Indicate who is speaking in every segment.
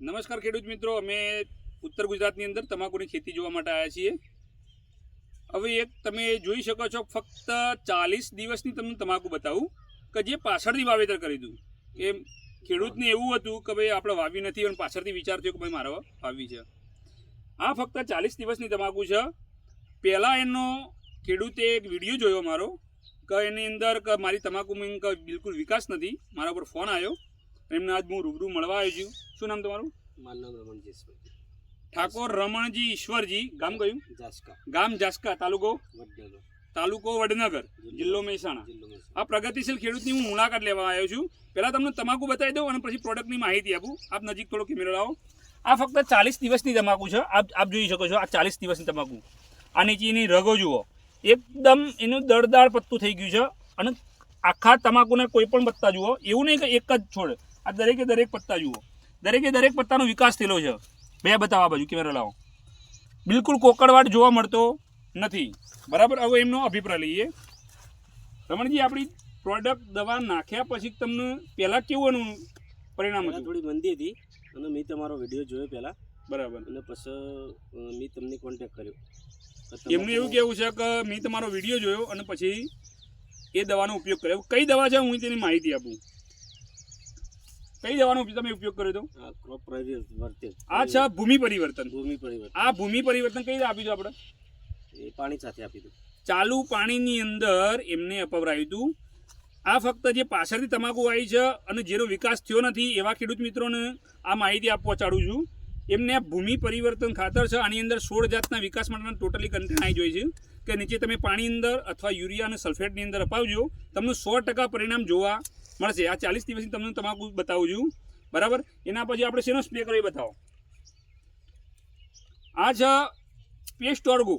Speaker 1: નમસ્કાર ખેડૂત મિત્રો, અમે ઉત્તર ગુજરાતની અંદર તમાકુની ખેતી જોવા માટે આવ્યા છીએ. હવે એક તમે જોઈ શકો છો, ફક્ત ચાલીસ દિવસની તમને તમાકુ બતાવું, કે જે પાછળથી વાવેતર કરી દઉં એ ખેડૂતને એવું હતું કે ભાઈ, આપણે વાવી નથી, અને પાછળથી વિચાર થયો કે ભાઈ, મારે વાવી છે. આ ફક્ત ચાલીસ દિવસની તમાકુ છે. પહેલાં એનો ખેડૂતે એક વીડિયો જોયો મારો, કે એની અંદર કે મારી તમાકુ બિલકુલ વિકાસ નથી, મારા ઉપર ફોન આવ્યો. એમને આજ હું રૂબરૂ મળવા આવ્યો છું. શું નામ તમારું?
Speaker 2: મારું નામ રમણજી ઈશ્વરજી.
Speaker 1: ઠાકોર રમણજી ઈશ્વરજી. ગામ કયું?
Speaker 2: જાસકા.
Speaker 1: ગામ જાસકા તાલુકો?
Speaker 2: વડનગર.
Speaker 1: તાલુકો વડનગર. જિલ્લો મહેસાણા. આ પ્રગતિશીલ ખેડૂતની હું મુલાકાત લેવા આવ્યો છું. પહેલાં તમને તમાકુ બતાવી દઉં અને પછી પ્રોડક્ટની માહિતી આપું. આપ નજીક થોડો કેમેરો લાવો. આ ફક્ત ચાલીસ દિવસની તમાકુ છે. આપ આપ જોઈ શકો છો આ ચાલીસ દિવસની તમાકુ. આ નીચેની રગો જુઓ. એકદમ એનું દળદાર પત્તું થઈ ગયું છે. અને આખા તમાકુના કોઈ પણ પત્તા જુઓ. એવું નહીં કે એક જ છોડ. આ દરેકે દરેક પત્તા જુઓ. દરેકે દરેક પત્તાનો વિકાસ થયેલો છે. બે બતાવો આ બાજુ કેમેરા લાવો. બિલકુલ કોકડવાટ જોવા મળતો નથી. બરાબર? હવે એમનો અભિપ્રાય લઈએ. રમણજી આપણી પ્રોડક્ટ દવા નાખ્યા પછી તમને પહેલાં કેવું એનું પરિણામ હતું?
Speaker 2: થોડી મંદી હતી અને મેં તમારો વીડિયો જોયો પહેલાં.
Speaker 1: બરાબર.
Speaker 2: અને પછી મેં તમને કોન્ટેક્ટ કર્યો.
Speaker 1: એમનું એવું કેવું છે કે મેં તમારો વીડિયો જોયો અને પછી એ દવાનો ઉપયોગ કર્યો. કઈ દવા છે હું તેની માહિતી આપું. કઈ દવાનો તમે ઉપયોગ કર્યો
Speaker 2: આ ક્રોપ પરિવર્તન
Speaker 1: આ છે ભૂમિ પરિવર્તન.
Speaker 2: ભૂમિ પરિવર્તન.
Speaker 1: આ ભૂમિ પરિવર્તન કઈ રીતે આપ્યું આપણે?
Speaker 2: એ પાણી સાથે આપી દઉં
Speaker 1: ચાલુ પાણીની અંદર એમને અપવરાયું હતું. આ ફક્ત જે પાછળથી તમાકુ આવી છે અને જેનો વિકાસ થયો નથી એવા ખેડૂત મિત્રોને આ માહિતી આપવા ચાડું છું. એમને ભૂમિ પરિવર્તન ખાતર છે આની અંદર સોળ જાતના વિકાસ માટેના ટોટલી કન્ટેન્ટ આવી જોઈએ છે. કે નીચે તમે પાણી અંદર અથવા યુરિયા અને સલ્ફેટની અંદર અપાવજો. તમને સો ટકા પરિણામ જોવા મળશે આ ચાલીસ દિવસની તમને તમાકુ બતાવું છું. બરાબર? એના પછી આપણે શેનો સ્પ્રે કરી બતાવો. આ છે પેસ્ટ ઓર્ગો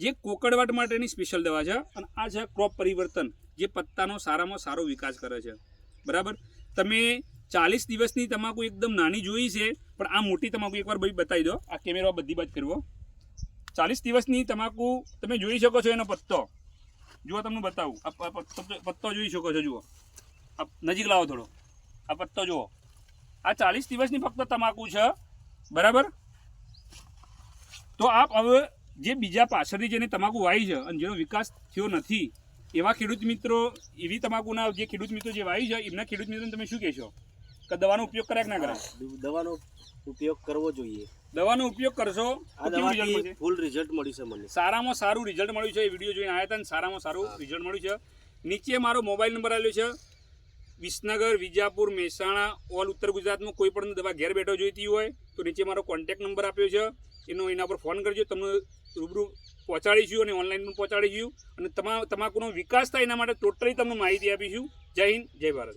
Speaker 1: જે કોકડવાટ માટેની સ્પેશિયલ દવા છે અને આ છે ક્રોપ પરિવર્તન, જે પત્તાનો સારામાં સારો વિકાસ કરે છે. બરાબર? તમે ચાલીસ દિવસની તમાકુ એકદમ નાની જોઈ છે, પણ આ મોટી તમાકુ એકવાર ભાઈ બતાવી દો. આ કેમેરા બધી બાજ કરવો ચાલીસ દિવસની તમાકુ તમે જોઈ શકો છો એનો પત્તો. જુઓ તમને બતાવું. આ પત્તો જોઈ શકો છો, જુઓ. નજીક લાવો થોડો. આ પત્તો જુઓ. આ ચાલીસ દિવસની ફક્ત તમાકુ છે. બરાબર? તો આપ હવે જે બીજા પાછળથી જેને તમાકુ વાવી છે અને જેનો વિકાસ થયો નથી એવા ખેડૂત મિત્રો એવી તમાકુના જે ખેડૂત મિત્રો જે વાવી છે એમના ખેડૂત મિત્રોને તમે શું કહેશો? કે દવાનો ઉપયોગ કર્યા કે ના
Speaker 2: કરે દવાનો ઉપયોગ કરવો જોઈએ.
Speaker 1: દવાનો ઉપયોગ કરશો
Speaker 2: ફૂલ રિઝલ્ટ મળ્યું છે મને.
Speaker 1: સારામાં સારું રિઝલ્ટ મળ્યું છે. એ વીડિયો જોઈને આવ્યા હતા સારામાં સારું રિઝલ્ટ મળ્યું છે. નીચે મારો મોબાઈલ નંબર આવેલો છે. વિસનગર, વિજાપુર, મહેસાણા, ઓલ ઉત્તર ગુજરાતમાં કોઈ પણ દવા ઘેર બેઠો જોઈતી હોય, તો નીચે મારો કોન્ટેક્ટ નંબર આપ્યો છે. એનો એના પર ફોન કરજો. તમને રૂબરૂ પહોંચાડીશું અને ઓનલાઈન પણ પહોંચાડીશું. અને તમા, તમાકુનો વિકાસ થાય એના માટે ટોટલી તમને માહિતી આપીશું. જય હિન્દ, જય ભારત.